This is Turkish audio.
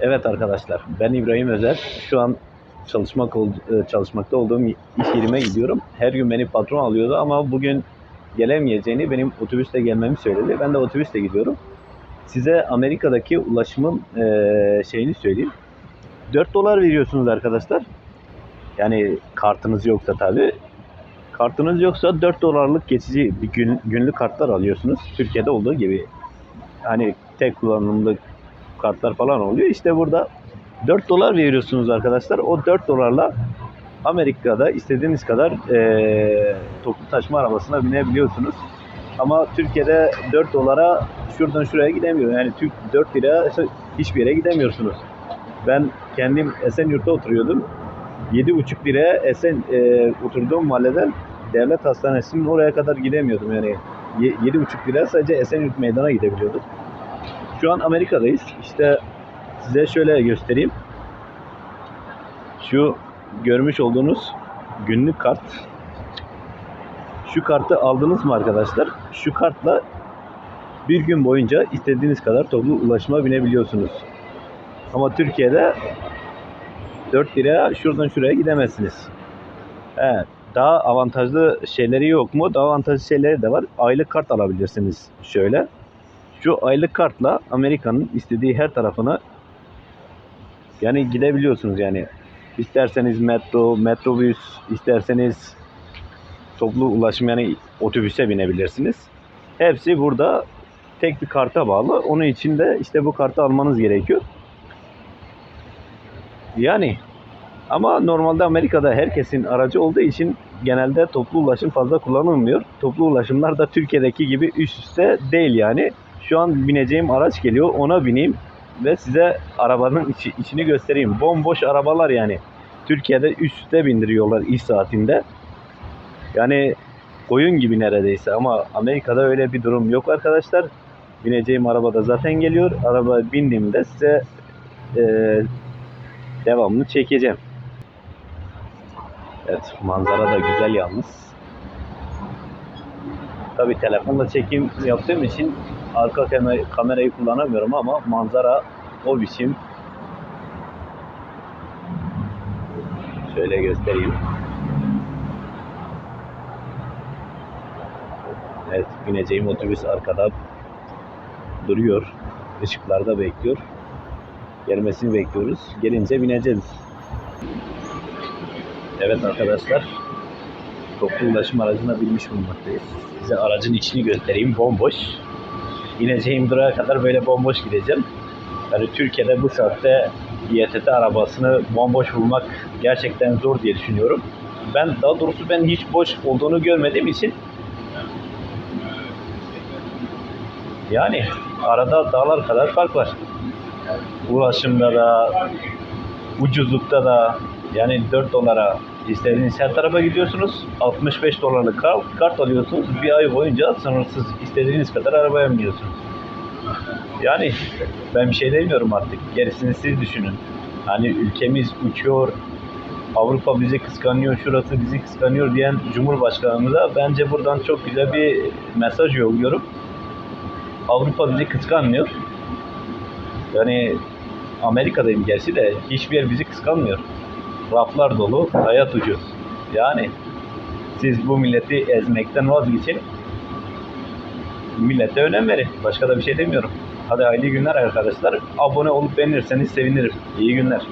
Evet arkadaşlar, ben İbrahim Özer. Şu an çalışmak e, çalışmakta olduğum iş yerime gidiyorum. Her gün beni patron alıyordu ama bugün gelemeyeceğini, benim otobüste gelmemi söyledi. Ben de otobüste gidiyorum. Size Amerika'daki ulaşımın e, şeyini söyleyeyim. 4 dolar veriyorsunuz arkadaşlar. Yani kartınız yoksa tabii. Kartınız yoksa 4 dolarlık geçici bir gün, günlük kartlar alıyorsunuz. Türkiye'de olduğu gibi. Hani tek kullanımlık kartlar falan oluyor. İşte burada 4 dolar veriyorsunuz arkadaşlar. O 4 dolarla Amerika'da istediğiniz kadar eee toplu taşıma arabasına binebiliyorsunuz. Ama Türkiye'de 4 dolara şuradan şuraya gidemiyor. Yani Türk 4 lira hiçbir yere gidemiyorsunuz. Ben kendim Esenyurt'ta oturuyordum. 7,5 liraya Esen eee oturduğum mahalleden devlet hastanesinin oraya kadar gidemiyordum. Yani ye- 7,5 lira sadece Esenyurt meydana gidebiliyordum. Şu an Amerika'dayız. İşte size şöyle göstereyim. Şu görmüş olduğunuz günlük kart. Şu kartı aldınız mı arkadaşlar? Şu kartla bir gün boyunca istediğiniz kadar toplu ulaşıma binebiliyorsunuz. Ama Türkiye'de 4 liraya şuradan şuraya gidemezsiniz. Evet. Daha avantajlı şeyleri yok mu? Daha avantajlı şeyleri de var. Aylık kart alabilirsiniz. Şöyle. Şu aylık kartla Amerika'nın istediği her tarafına yani gidebiliyorsunuz yani. İsterseniz metro, metrobüs, isterseniz toplu ulaşım yani otobüse binebilirsiniz. Hepsi burada tek bir karta bağlı. Onun için de işte bu kartı almanız gerekiyor. Yani ama normalde Amerika'da herkesin aracı olduğu için genelde toplu ulaşım fazla kullanılmıyor. Toplu ulaşımlar da Türkiye'deki gibi üst üste değil yani. Şu an bineceğim araç geliyor ona bineyim ve size arabanın içi, içini göstereyim. Bomboş arabalar yani. Türkiye'de üst üste bindiriyorlar iş saatinde. Yani koyun gibi neredeyse ama Amerika'da öyle bir durum yok arkadaşlar. Bineceğim arabada zaten geliyor. Araba bindiğimde size eee devamını çekeceğim. Evet manzara da güzel yalnız. Tabi telefonla çekim yaptığım için arka kamer- kamerayı kullanamıyorum ama manzara o biçim. Şöyle göstereyim. Evet bineceğim otobüs arkada duruyor. Işıklarda bekliyor. Gelmesini bekliyoruz. Gelince bineceğiz. Evet arkadaşlar. Toplu ulaşım aracına binmiş bulunmaktayız. Size aracın içini göstereyim. Bomboş. İneceğim durağa kadar böyle bomboş gideceğim. Yani Türkiye'de bu saatte İETT arabasını bomboş bulmak gerçekten zor diye düşünüyorum. Ben daha doğrusu ben hiç boş olduğunu görmediğim için yani arada dağlar kadar fark var. Ulaşımda da ucuzlukta da yani 4 dolara istediğiniz her tarafa gidiyorsunuz. 65 dolarlık kart, kart alıyorsunuz. Bir ay boyunca sınırsız istediğiniz kadar arabaya biniyorsunuz. Yani ben bir şey demiyorum artık. Gerisini siz düşünün. Hani ülkemiz uçuyor, Avrupa bizi kıskanıyor, şurası bizi kıskanıyor diyen Cumhurbaşkanımıza bence buradan çok güzel bir mesaj yolluyorum. Avrupa bizi kıskanmıyor. Yani Amerika'dayım gerçi de hiçbir yer bizi kıskanmıyor. Raflar dolu, hayat ucuz. Yani siz bu milleti ezmekten vazgeçin. Millete önem verin. Başka da bir şey demiyorum. Hadi hayırlı günler arkadaşlar. Abone olup beğenirseniz sevinirim. İyi günler.